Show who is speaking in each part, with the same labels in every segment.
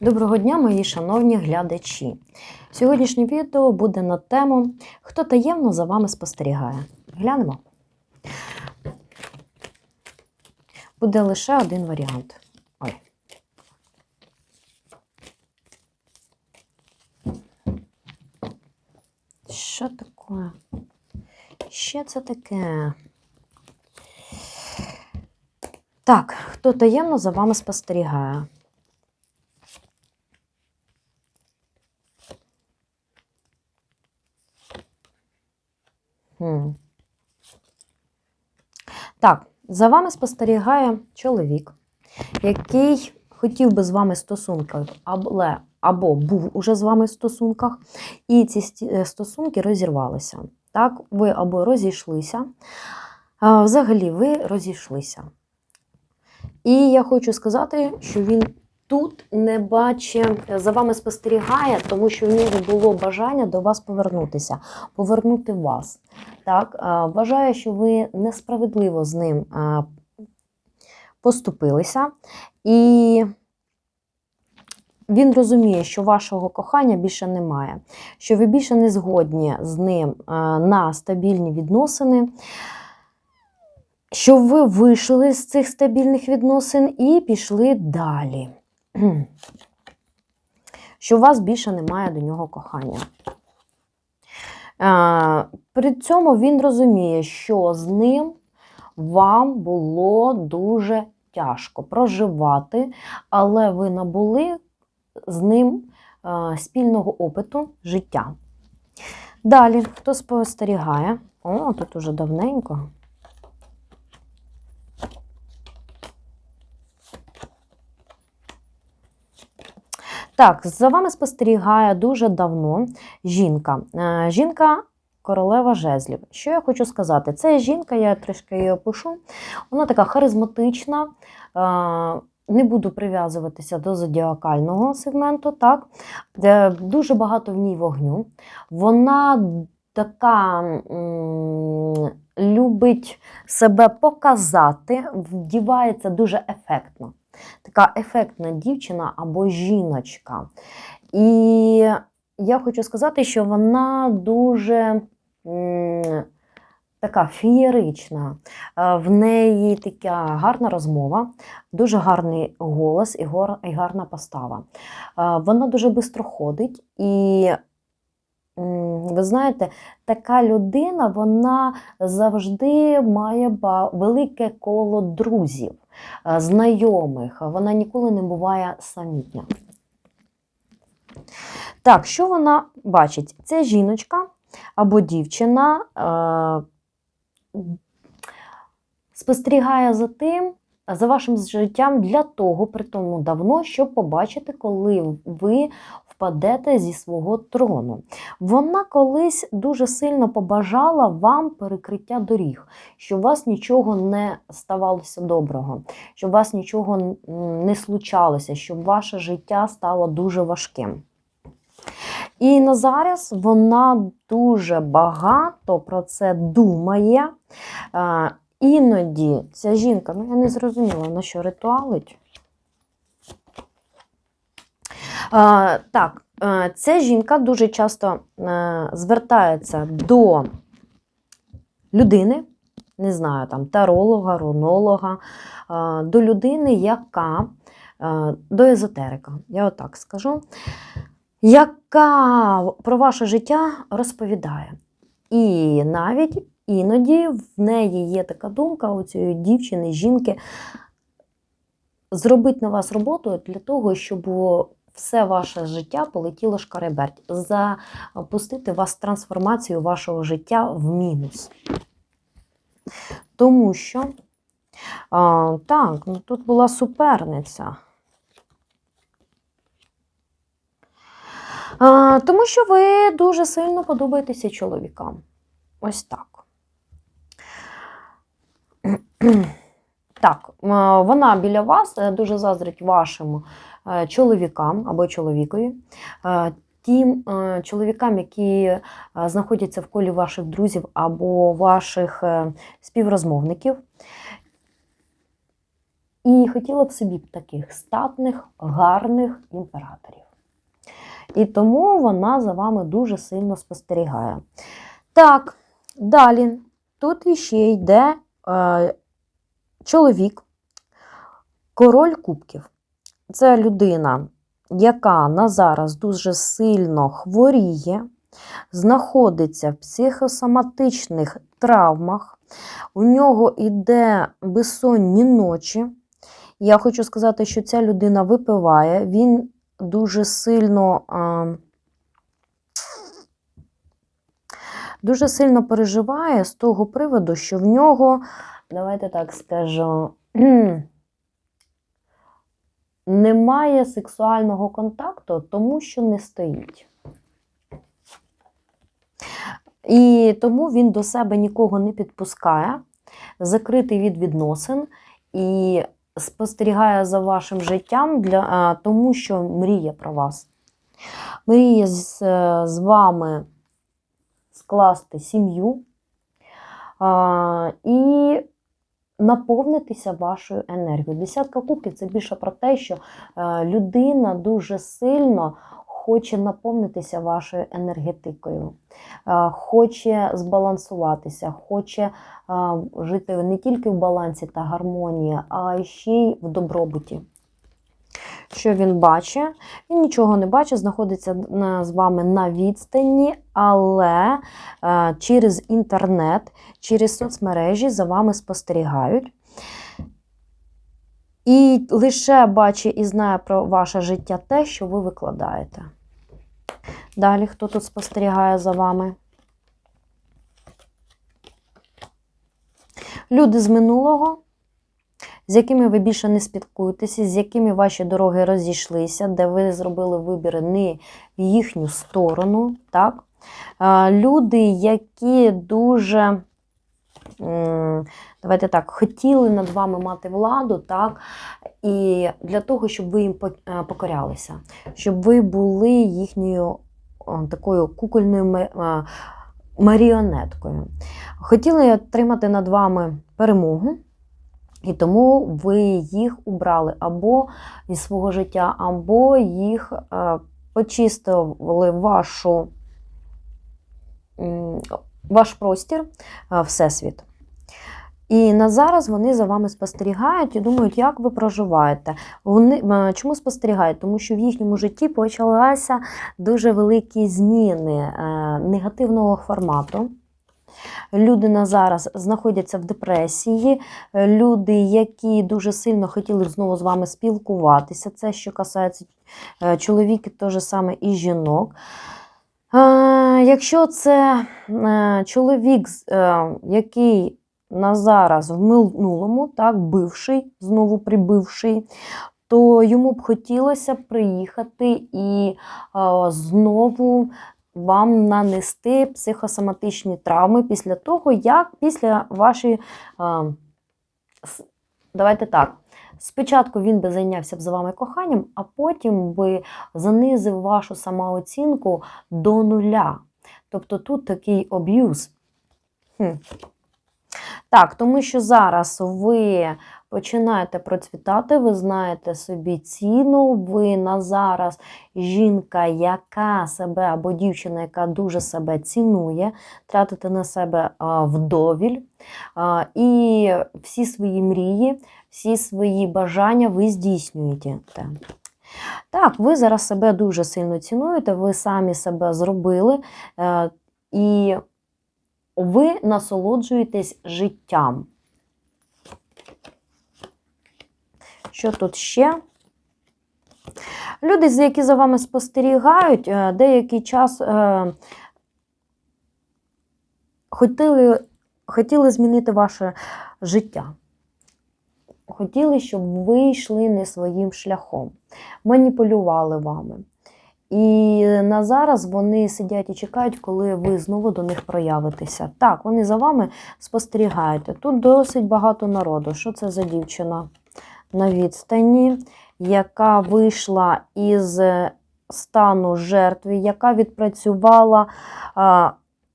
Speaker 1: Доброго дня, мої шановні глядачі. Сьогоднішнє відео буде на тему Хто таємно за вами спостерігає. Глянемо. Буде лише один варіант. Ой. Що таке? Що це таке? Так, хто таємно за вами спостерігає? Хм. Так, за вами спостерігає чоловік, який хотів би з вами стосунків, але або був уже з вами в стосунках, і ці е, стосунки розірвалися. Так, ви або розійшлися, взагалі ви розійшлися. І я хочу сказати, що він тут не бачить, за вами спостерігає, тому що в нього було бажання до вас повернутися, повернути вас. Так, вважає, що ви несправедливо з ним поступилися, і він розуміє, що вашого кохання більше немає, що ви більше не згодні з ним на стабільні відносини. Що ви вийшли з цих стабільних відносин і пішли далі. Що у вас більше немає до нього кохання. Е, При цьому він розуміє, що з ним вам було дуже тяжко проживати, але ви набули з ним е, спільного опиту життя. Далі, хто спостерігає? О, тут уже давненько. Так, за вами спостерігає дуже давно жінка. Е, Жінка королева жезлів. Що я хочу сказати? Це жінка, я трішки її опишу. Вона така харизматична. е, Не буду прив'язуватися до зодіакального сегменту, так? Дуже багато в ній вогню. Вона така м, любить себе показати, вдівається дуже ефектно така ефектна дівчина або жіночка. І я хочу сказати, що вона дуже така фієрична. Е, В неї така гарна розмова, дуже гарний голос і гарна постава. Е, Вона дуже швидко ходить і. Ви знаєте, така людина вона завжди має велике коло друзів знайомих, вона ніколи не буває самітня. Так, що вона бачить? Це жіночка або дівчина е, спостерігає за тим, за вашим життям для того, при тому давно, щоб побачити, коли ви впадете зі свого трону. Вона колись дуже сильно побажала вам перекриття доріг, щоб у вас нічого не ставалося доброго, щоб вас нічого не случалося, щоб ваше життя стало дуже важким. І на зараз вона дуже багато про це думає. Іноді ця жінка, ну я не зрозуміла, вона що ритуалить. Е, Так, ця жінка дуже часто е, звертається до людини, не знаю, там таролога, рунолога, е, до людини, яка е, до езотерика, я отак скажу, яка про ваше життя розповідає. І навіть іноді в неї є така думка у цієї дівчини, жінки, зробити на вас роботу для того, щоб все ваше життя полетіло шкареберть, запустити вас трансформацію вашого життя в мінус. Тому що, а, так, ну тут була суперниця. А, тому що ви дуже сильно подобаєтеся чоловікам. Ось так. Так, вона біля вас е, дуже заздрить вашим чоловікам або чоловікові. Е, Тим е, чоловікам, які е, знаходяться в колі ваших друзів або ваших е, співрозмовників. і хотіла б собі таких статних, гарних імператорів. І тому вона за вами дуже сильно спостерігає. Так, далі. Тут іще йде е, чоловік, король кубків. Це людина, яка на зараз дуже сильно хворіє, знаходиться в психосоматичних травмах, у нього йде безсонні ночі. Я хочу сказати, що ця людина випиває, він дуже сильно. Дуже сильно переживає з того приводу, що в нього, давайте так скажу, немає сексуального контакту, тому що не стоїть. І тому він до себе нікого не підпускає, закритий від відносин і спостерігає за вашим життям, для, тому що мріє про вас. Мріє з, е, з вами скласти сім'ю і наповнитися вашою енергією. Десятка кубків це більше про те, що е, людина дуже сильно хоче наповнитися вашою енергетикою, е, хоче збалансуватися, хоче е, жити не тільки в балансі та гармонії, а ще й в добробуті. Що він бачить? Він нічого не бачить, знаходиться з вами на відстані, але е, через інтернет, через соцмережі за вами спостерігають. І лише бачить і знає про ваше життя те, що ви викладаєте. Далі, хто тут спостерігає за вами? Люди з минулого, з якими ви більше не спілкуєтеся, з якими ваші дороги розійшлися, де ви зробили вибір не в їхню сторону. Так? Люди, які дуже, давайте так, хотіли над вами мати владу, так? і для того, щоб ви їм е, покорялися, щоб ви були їхньою такою кукольною маріонеткою. Хотіли отримати над вами перемогу. І тому ви їх убрали або із свого життя, або їх е, почистили вашу, ваш простір, е, всесвіт. І на зараз вони за вами спостерігають і думають, як ви проживаєте. Вони чому спостерігають? Тому що в їхньому житті почалися дуже великі зміни е, негативного формату. Люди на зараз знаходяться в депресії, Е, люди, які дуже сильно хотіли знову з вами спілкуватися. Це що касається е, чоловіків, то же саме і жінок. Якщо це е, чоловік, який на зараз в минулому, так, бивший, знову прибивший, то йому б хотілося приїхати і знову вам нанести психосоматичні травми після того, як після вашої. Давайте так. Спочатку він би зайнявся б з вами коханням, а потім би занизив вашу самооцінку до нуля. Тобто тут такий аб'юз. Хм. Так, тому що зараз ви починаєте процвітати, ви знаєте собі ціну, ви на зараз жінка, яка себе або дівчина, яка дуже себе цінує, тратите на себе вдовіль. І всі свої мрії, всі свої бажання ви здійснюєте. Так, ви зараз себе дуже сильно цінуєте, ви самі себе зробили, е, і ви насолоджуєтесь життям. Що тут ще? Люди, які за вами спостерігають, е, деякий час е, хотіли, хотіли змінити ваше життя. Хотіли, щоб ви йшли не своїм шляхом, маніпулювали вами. І на зараз вони сидять і чекають, коли ви знову до них проявитеся. Так, вони за вами спостерігають. Тут досить багато народу. Що це за дівчина на відстані, яка вийшла із стану жертви, яка відпрацювала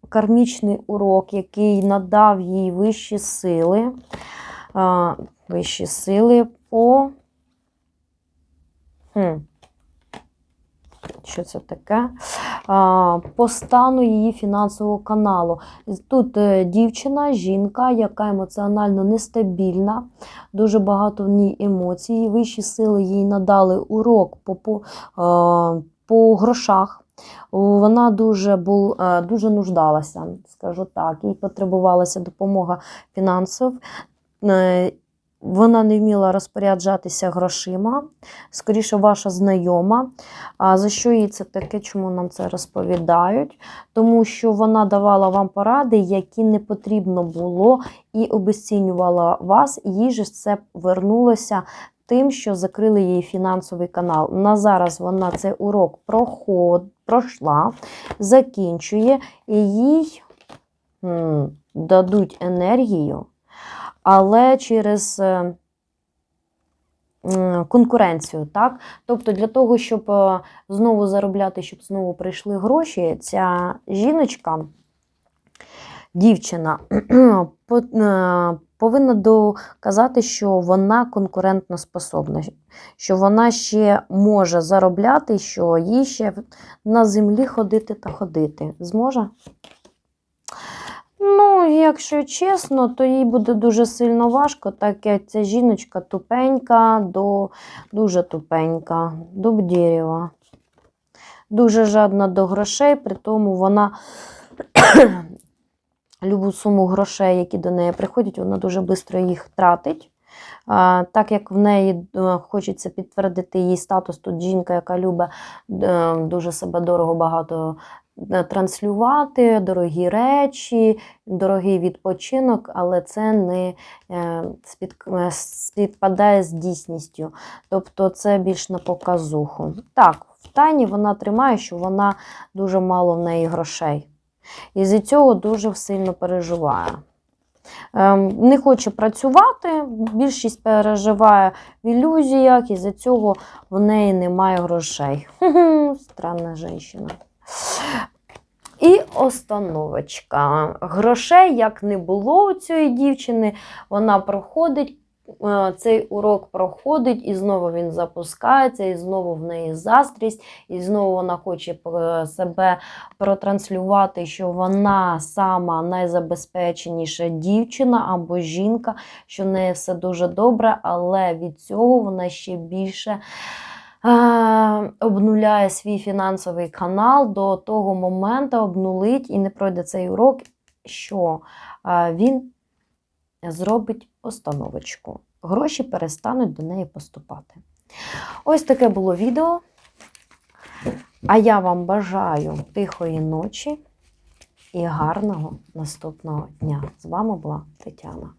Speaker 1: кармічний урок, який надав їй вищі сили. Вищі сили, по. Хм. Що це таке? По стану її фінансового каналу. Тут е, дівчина, жінка, яка емоціонально нестабільна, дуже багато в ній емоцій. Вищі сили їй надали урок по, по, е, по грошах. Вона дуже, бул, е, дуже нуждалася, скажу так, їй потребувалася допомога фінансів. Вона не вміла розпоряджатися грошима. Скоріше, ваша знайома. А за що їй це таке? Чому нам це розповідають? Тому що вона давала вам поради, які не потрібно було, і обесцінювала вас. Їй же це вернулося тим, що закрили її фінансовий канал. На зараз вона цей урок проход, пройшла, закінчує, і їй м, дадуть енергію, але через. е, Конкуренцію, так? Тобто для того, щоб е, знову заробляти, щоб знову прийшли гроші, ця жіночка, дівчина, е, повинна доказати, що вона конкурентно способна, що вона ще може заробляти, що їй ще на землі ходити та ходити. Зможе? Ну, якщо чесно, то їй буде дуже сильно важко, так як ця жіночка тупенька, до, дуже тупенька, до дерева. Дуже жадна до грошей, при тому вона любу суму грошей, які до неї приходять, вона дуже швидко їх тратить. Так як в неї е, хочеться підтвердити її статус, тут жінка, яка любить е, дуже себе дорого багато транслювати, дорогі речі, дорогий відпочинок, але це не е, е, співпадає з дійсністю. Тобто це більш на показуху. Так, в тайні вона тримає, що вона дуже мало в неї грошей. І з цього дуже сильно переживає. Ем, Не хоче працювати, більшість переживає в ілюзіях, і з цього в неї немає грошей. Странна жінка. І остановочка. Грошей як не було у цієї дівчини, вона проходить. е, Цей урок проходить, і знову він запускається, і знову в неї заздрість, і знову вона хоче е, себе протранслювати, що вона сама найзабезпеченіша дівчина або жінка, що в неї все дуже добре, але від цього вона ще більше е, обнуляє свій фінансовий канал до того моменту, обнулить і не пройде цей урок, що е, він зробить остановочку. Гроші перестануть до неї поступати. Ось таке було відео. А я вам бажаю тихої ночі і гарного наступного дня. З вами була Тетяна.